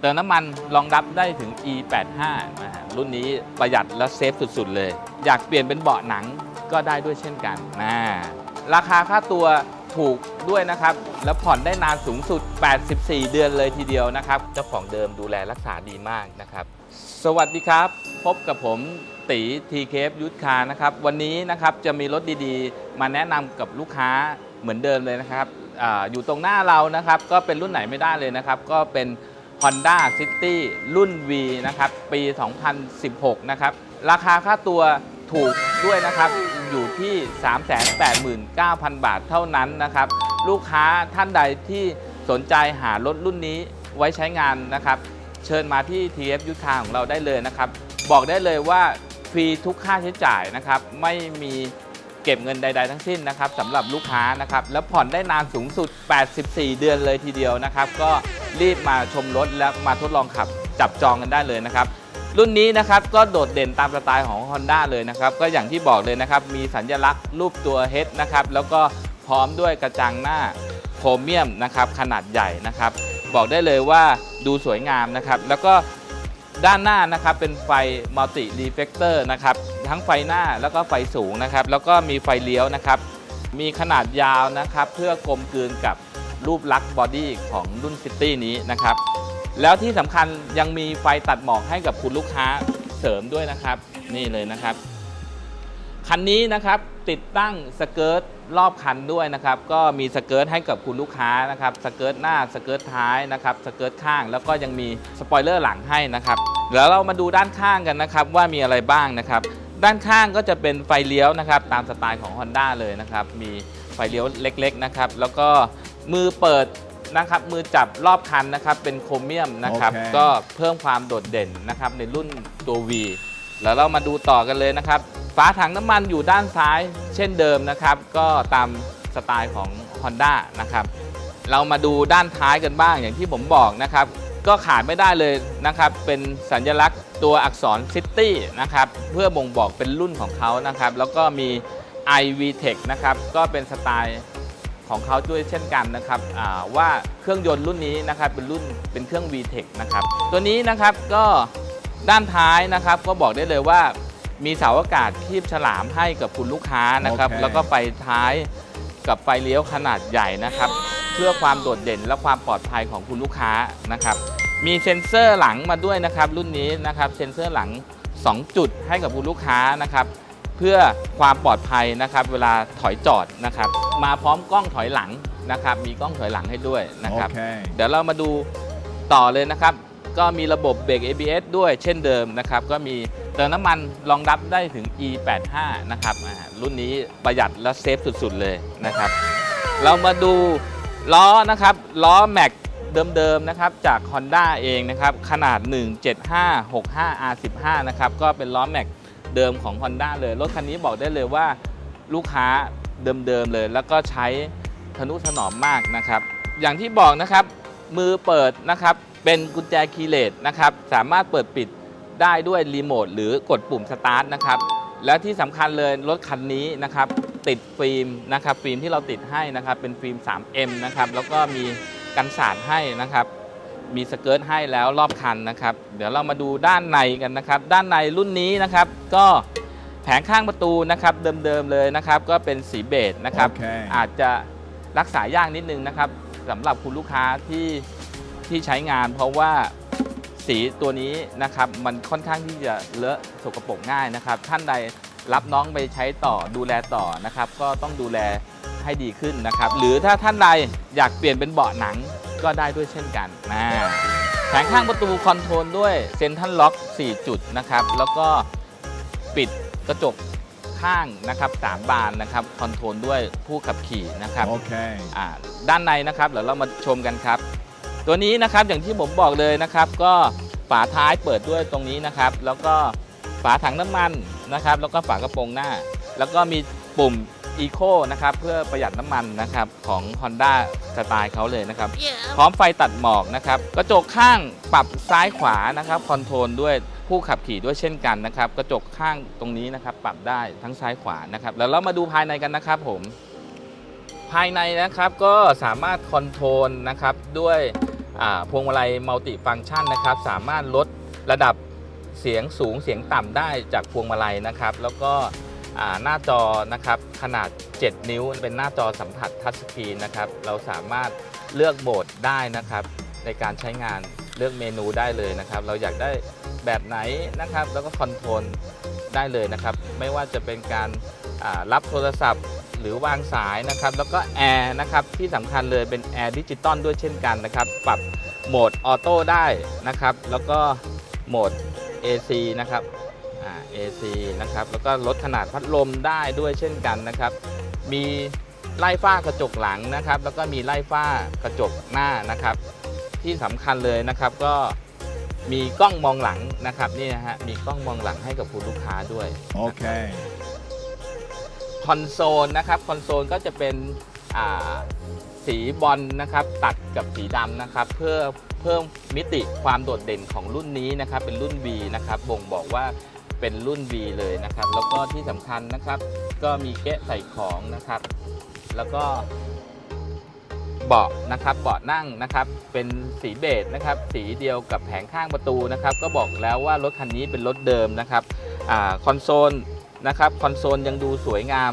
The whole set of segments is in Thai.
เติมน้ำมันรองรับได้ถึง E85 นะฮะรุ่นนี้ประหยัดและเซฟสุดๆเลย อยากเปลี่ยนเป็นเบาะหนังก็ได้ด้วยเช่นกันนะราคาค่าตัวถูกด้วยนะครับ แล้วผ่อนได้นานสูงสุด 84 เดือนเลยทีเดียวนะครับ เจ้าของเดิมดูแลรักษาดีมากนะครับ สวัสดีครับ พบกับผมตีทีเคฟยุทธคานะครับ วันนี้นะครับจะมีรถดีๆ มาแนะนำกับลูกค้าเหมือนเดิมเลยนะครับออยู่ตรงหน้าเรานะครับ ก็เป็นรุ่นไหนไม่ได้เลยนะครับ ก็เป็น Honda City รุ่น V นะครับ ปี 2016 นะครับ ราคาค่าตัวถูกด้วยนะครับ อยู่ที่ 389,000 บาทเท่านั้นนะครับ ลูกค้าท่านใดที่สนใจหารถรุ่นนี้ไว้ใช้งานนะครับ เชิญมาที่ TF ยุทธาของเราได้เลยนะครับ บอกได้เลยว่าฟรีทุกค่าใช้จ่ายนะครับ ไม่มี เก็บเงินใด ๆ ทั้งสิ้นนะครับสำหรับลูกค้านะครับ แล้วผ่อนได้นานสูงสุด 84 เดือนเลยทีเดียวนะครับ ก็รีบมาชมรถและมาทดลองขับจับจองกันได้เลยนะครับ รุ่นนี้นะครับก็โดดเด่นตามสไตล์ของ Honda เลยนะครับ ก็อย่างที่บอกเลยนะครับ มีสัญลักษณ์รูปตัว H นะครับ แล้วก็พร้อมด้วยกระจังหน้าโครเมียมนะครับขนาดใหญ่นะครับ บอกได้เลยว่าดูสวยงามนะครับ แล้วก็ ด้านหน้านะครับเป็นไฟมัลติรีเฟกเตอร์นะครับทั้งไฟหน้าแล้วก็ไฟสูงนะครับ แล้วก็มีไฟเลี้ยวนะครับ มีขนาดยาวนะครับ เพื่อกลมกลืนกับรูปลักษณ์บอดี้ของรุ่นซิตี้นี้นะครับ แล้วที่สำคัญยังมีไฟตัดหมอกให้กับคุณลูกค้าเสริมด้วยนะครับ นี่เลยนะครับ คันนี้นะครับ ติดตั้งสเกิร์ตรอบคันด้วยนะครับ ก็มีสเกิร์ตให้กับคุณลูกค้านะครับ สเกิร์ตหน้าสเกิร์ตท้ายนะครับ สเกิร์ตข้าง แล้วก็ยังมีสปอยเลอร์หลังให้นะครับเดี๋ยวเรามาดูด้านข้างกันนะครับ ว่ามีอะไรบ้างนะครับ ด้านข้างก็จะเป็นไฟเลี้ยวนะครับ ตามสไตล์ของ Honda เลยนะครับ มีไฟเลี้ยวเล็ก ๆนะครับ แล้วก็มือเปิดนะครับมือจับรอบคันนะครับ เป็นโครเมียมนะครับโอเคก็เพิ่มความโดดเด่นนะครับในรุ่นตัว V แล้วเรามาดูต่อกันเลยนะครับ ฝาถังน้ำมันอยู่ด้านซ้ายเช่นเดิมนะครับ ก็ตามสไตล์ของ Honda นะครับ เรามาดูด้านท้ายกันบ้างอย่างที่ผมบอกนะครับ ก็ขาดไม่ได้เลยนะครับ เป็นสัญลักษณ์ตัวอักษร City นะครับ เพื่อบ่งบอกเป็นรุ่นของเขานะครับ แล้วก็มี iVTEC นะครับ ก็เป็นสไตล์ของเขาด้วยเช่นกันนะครับว่าเครื่องยนต์รุ่นนี้นะครับเป็นรุ่นเป็นเครื่อง VTEC นะครับ ตัวนี้นะครับก็ด้านท้ายนะครับก็บอกได้เลยว่า มีเสาอากาศคีบฉลามให้กับคุณลูกค้านะครับ โอเค แล้วก็ไฟท้ายกับไฟเลี้ยวขนาดใหญ่นะครับ เพื่อความโดดเด่นและความปลอดภัยของคุณลูกค้านะครับ มีเซ็นเซอร์หลังมาด้วยนะครับ รุ่นนี้นะครับเซ็นเซอร์หลัง 2 จุดให้กับคุณลูกค้านะครับ เพื่อความปลอดภัยนะครับ เวลาถอยจอดนะครับ มาพร้อมกล้องถอยหลังนะครับ มีกล้องถอยหลังให้ด้วยนะครับ โอเค เดี๋ยวเรามาดูต่อเลยนะครับ ก็มีระบบเบรก ABS ด้วยเช่นเดิมนะครับ ก็มีเติมน้ำมันรองรับได้ถึง E85 นะครับรุ่นนี้ประหยัดและเซฟสุดๆเลยนะครับ เรามาดูล้อนะครับ ล้อแม็กเดิมๆนะครับจาก Honda เองนะครับ ขนาด 17565 R15 นะครับ ก็เป็นล้อแม็กเดิมของ Honda เลย รถคันนี้บอกได้เลยว่าลูกค้าเดิมๆเลย แล้วก็ใช้ทนุถนอมมากนะครับ อย่างที่บอกนะครับมือเปิดนะครับ เป็นกุญแจคีย์เลสนะครับ สามารถเปิดปิดได้ด้วยรีโมทหรือกดปุ่มสตาร์ทนะครับ และที่สำคัญเลยรถคันนี้นะครับ ติดฟิล์มนะครับ ฟิล์มที่เราติดให้นะครับ เป็นฟิล์ม 3M นะครับ แล้วก็มีกันสาดให้นะครับ มีสเกิร์ตให้แล้วรอบคันนะครับ เดี๋ยวเรามาดูด้านในกันนะครับ ด้านในรุ่นนี้นะครับ ก็แผงข้างประตูนะครับ เดิมๆเลยนะครับ ก็เป็นสีเบจนะครับโอเคอาจจะรักษายากนิดนึงนะครับสำหรับคุณลูกค้าที่ ที่ใช้งาน เพราะว่าสีตัวนี้นะครับมันค่อนข้างที่จะเลอะสกปรกง่ายนะครับ ท่านใดรับน้องไปใช้ต่อดูแลต่อนะครับ ก็ต้องดูแลให้ดีขึ้นนะครับ หรือถ้าท่านใดอยากเปลี่ยนเป็นเบาะหนังก็ได้ด้วยเช่นกันนะแผงข้างประตูคอนโทรลด้วยเซนทันล็อก 4 จุดนะครับ แล้วก็ปิดกระจกข้างนะครับสามบานนะครับคอนโทรลด้วยผู้ขับขี่นะครับ โอเค อ่าด้านในนะครับเดี๋ยวเรามาชมกันครับ ตัวนี้นะครับอย่างที่ผมบอกเลยนะครับ ก็ฝาท้ายเปิดด้วยตรงนี้นะครับ แล้วก็ฝาถังน้ำมันนะครับ แล้วก็ฝากระโปรงหน้า แล้วก็มีปุ่ม Eco นะครับเพื่อประหยัดน้ำมันนะครับของ Honda สไตล์เขาเลยนะครับ พร้อมไฟตัดหมอกนะครับกระจกข้างปรับซ้ายขวานะครับคอนโทรลด้วยผู้ขับขี่ด้วยเช่นกันนะครับ กระจกข้างตรงนี้นะครับ ปรับได้ทั้งซ้ายขวานะครับ แล้วเรามาดูภายในกันนะครับผม ภายในนะครับก็สามารถคอนโทรลนะครับด้วยอ่า พวงมาลัยมัลติฟัง c t ชันนะครับ สามารถลดระดับเสียงสูงเสียงต่ำได้จากพวงมาลัยนะครับ แล้วก็หน้าจอนะครับขนาด 7 นิ้วเป็นหน้าจอสัมผัสทัชสกรีนนะครับ เราสามารถเลือกโหมดได้นะครับ ในการใช้งานเลือกเมนูได้เลยนะครับ เราอยากได้แบบไหนนะครับ แล้วก็คอนโทรลได้เลยนะครับ ไม่ว่าจะเป็นการรับโทรศัพท์ หรือวางสายนะครับแล้วก็แอร์นะครับที่สำคัญเลยเป็นแอร์ดิจิตอลด้วยเช่นกันนะครับ ปรับโหมดออโต้ได้นะครับ แล้วก็โหมด AC นะครับอ่า AC นะครับแล้วก็ลดขนาดพัดลมได้ด้วยเช่นกันนะครับ มีไล่ฝ้ากระจกหลังนะครับ แล้วก็มีไล่ฝ้ากระจกหน้านะครับ ที่สำคัญเลยนะครับก็มีกล้องมองหลังนะครับนี่นะฮะมีกล้องมองหลังให้กับคุณลูกค้าด้วย Okay. ค คอนโซลนะครับคอนโซลก็จะเป็นสีบอลนะครับตัดกับสีดำนะครับ เพื่อเพิ่มมิติความโดดเด่นของรุ่นนี้นะครับ เป็นรุ่น V นะครับบ่งบอกว่าเป็นรุ่น V เลยนะครับ แล้วก็ที่สำคัญนะครับ ก็มีเกะใส่ของนะครับ แล้วก็เบาะนะครับเบาะนั่งนะครับ เป็นสีเบจนะครับ สีเดียวกับแผงข้างประตูนะครับ ก็บอกแล้วว่ารถคันนี้เป็นรถเดิมนะครับอคอนโซล นะครับคอนโซลยังดูสวยงาม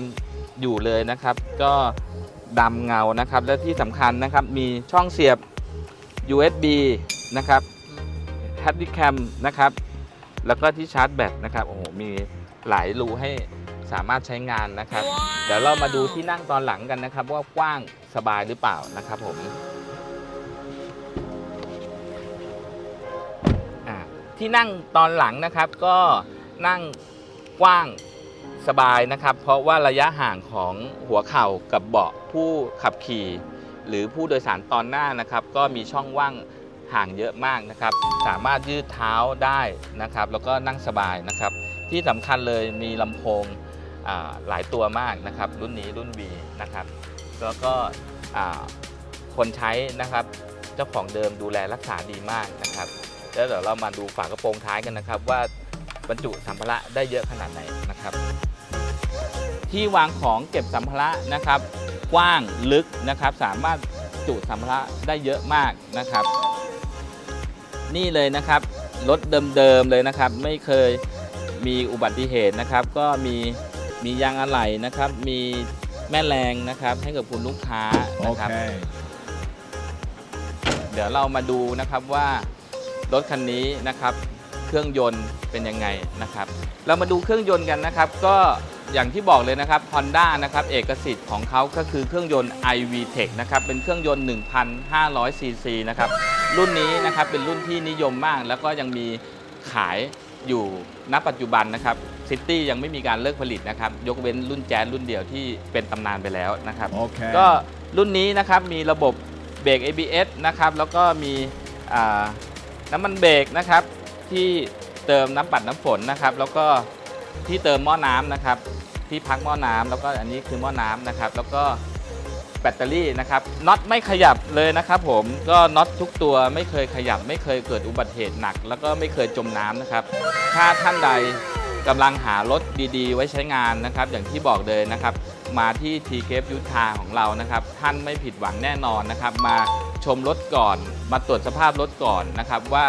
อยู่เลยนะครับ ก็ดำเงานะครับ และที่สำคัญนะครับมีช่องเสียบ USB นะครับ h a n d i c a m นะครับ แล้วก็ที่ชาร์จแบตนะครับโอ้โหมีหลายรูให้สามารถใช้งานนะครับ เดี๋ยวเรามาดูที่นั่งตอนหลังกันนะครับ ว่ากว้างสบายหรือเปล่านะครับผมที่นั่งตอนหลังนะครับก็นั่งกว้าง สบายนะครับ เพราะว่าระยะห่างของหัวเข่ากับเบาะผู้ขับขี่ หรือผู้โดยสารตอนหน้านะครับ ก็มีช่องว่างห่างเยอะมากนะครับ สามารถยืดเท้าได้นะครับ แล้วก็นั่งสบายนะครับ ที่สำคัญเลยมีลำโพงหลายตัวมากนะครับ รุ่นนี้รุ่น V นะครับ แล้วก็คนใช้นะครับ เจ้าของเดิมดูแลรักษาดีมากนะครับ แล้วเดี๋ยวเรามาดูฝากระโปรงท้ายกันนะครับ ว่าบรรจุสัมภาระได้เยอะขนาดไหนนะครับ ที่วางของเก็บสัมภาระนะครับกว้างลึกนะครับ สามารถจุสัมภาระได้เยอะมากนะครับ นี่เลยนะครับรถเดิมๆเลยนะครับ ไม่เคยมีอุบัติเหตุนะครับ ก็มีมียางอะไหล่นะครับ มีแม่แรงนะครับ ให้กับคุณลูกค้านะครับ Okay. เดี๋ยวเรามาดูนะครับว่ารถคันนี้นะครับ เครื่องยนต์เป็นยังไงนะครับ เรามาดูเครื่องยนต์กันนะครับ ก็ อย่างที่บอกเลยนะครับ Honda นะครับเอกสิทธิ์ของเขาก็คือเครื่องยนต์ iVTEC นะครับเป็นเครื่องยนต์ 1,500 ซีซีนะครับรุ่นนี้นะครับเป็นรุ่นที่นิยมมาก แล้วก็ยังมีขายอยู่ณปัจจุบันนะครับซิตี้ยังไม่มีการเลิกผลิตนะครับ ยกเว้นรุ่นแจ๊สรุ่นเดียวที่เป็นตำนานไปแล้วนะครับ Okay. ก็รุ่นนี้นะครับมีระบบเบรก ABS นะครับแล้วก็มีอ่าน้ำมันเบรกนะครับที่เติมน้ำปัดน้ำฝนนะครับ แล้วก็ ที่เติมหม้อน้ำนะครับ ที่พักหม้อน้ำแล้วก็อันนี้คือหม้อน้ำนะครับ แล้วก็แบตเตอรี่นะครับน็อตไม่ขยับเลยนะครับผมก็น็อตทุกตัวไม่เคยขยับ ไม่เคยเกิดอุบัติเหตุหนัก แล้วก็ไม่เคยจมน้ำนะครับ ถ้าท่านใดกำลังหารถดีๆ ไว้ใช้งานนะครับ อย่างที่บอกเลยนะครับ มาที่ทีเกฟยุทธาของเรานะครับ ท่านไม่ผิดหวังแน่นอนนะครับ มาชมรถก่อน มาตรวจสภาพรถก่อนนะครับ ว่า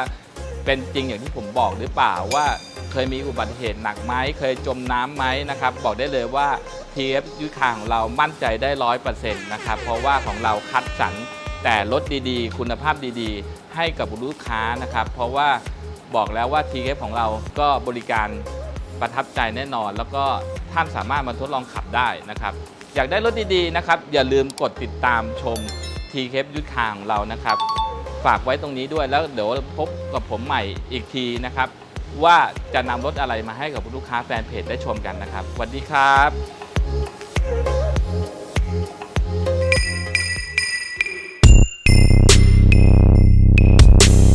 เป็นจริงอย่างที่ผมบอกหรือเปล่าว่า เคยมีอุบัติเหตุหนักไหมเคยจมน้ำไหมนะครับ บอกได้เลยว่า TF ยุทธาของเรามั่นใจได้ร้อยเปอร์เซ็นต์นะครับ เพราะว่าของเราคัดสรรแต่รถดีๆ คุณภาพดีๆ ให้กับลูกค้านะครับ เพราะว่าบอกแล้วว่า TF ของเราก็บริการประทับใจแน่นอน แล้วก็ท่านสามารถมาทดลองขับได้นะครับ อยากได้รถดีๆนะครับ อย่าลืมกดติดตามชม t k ยุทธาของเรานะครับ ฝากไว้ตรงนี้ด้วยแล้วเดี๋ยวพบกับผมใหม่อีกทีนะครับ ว่าจะนำรถอะไรมาให้กับลูกค้าแฟนเพจได้ชมกันนะครับสวัสดีครับ